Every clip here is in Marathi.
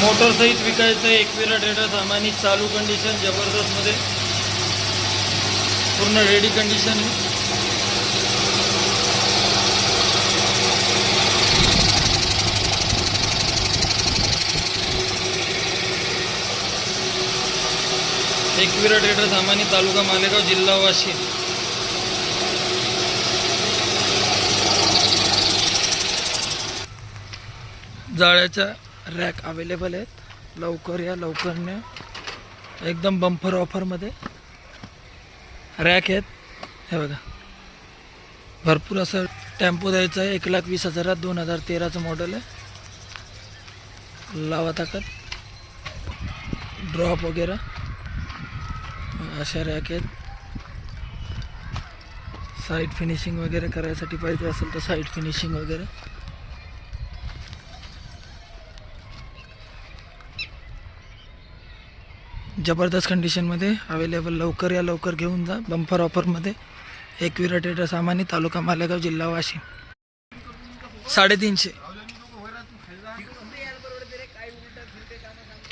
मोटर सहित विकायचं एकविरा ट्रेडर सामानी चालू कंडिशन जबरदस्तमध्ये पूर्ण रेडी कंडिशन आहे. एकविरा ट्रेडर सामानी तालुका मालेगाव जिल्हा वाशिम. जाळ्याच्या रॅक अवेलेबल आहेत. लवकर या लवकर न्या. एकदम बंपर ऑफरमध्ये रॅक आहेत. हे बघा. भरपूर असं टेम्पो द्यायचं आहे. एक लाख वीस हजारात दोन हजार तेराचं मॉडेल आहे. लावा ताकद. ड्रॉप वगैरे. अशा रॅक आहेत. साईड फिनिशिंग वगैरे करायसाठी पाहिजे असेल तर साईड फिनिशिंग वगैरे. जबरदस्त कंडिशनमध्ये अवेलेबल लवकर या लवकर घेऊन जा बंपर ऑफरमध्ये एकविरा टेटर सामानी तालुका मालेगाव जिल्हा वाशिम. साडेतीनशे.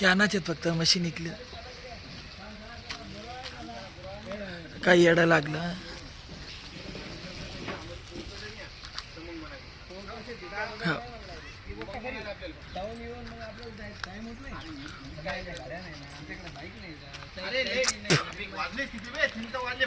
कॅनाच आहेत फक्त मशीन इकली काही येडा लागला. हो. अरे येऊन होत नाही नाही ना बाईक नाही वाजले किती वेळ तीन वाजले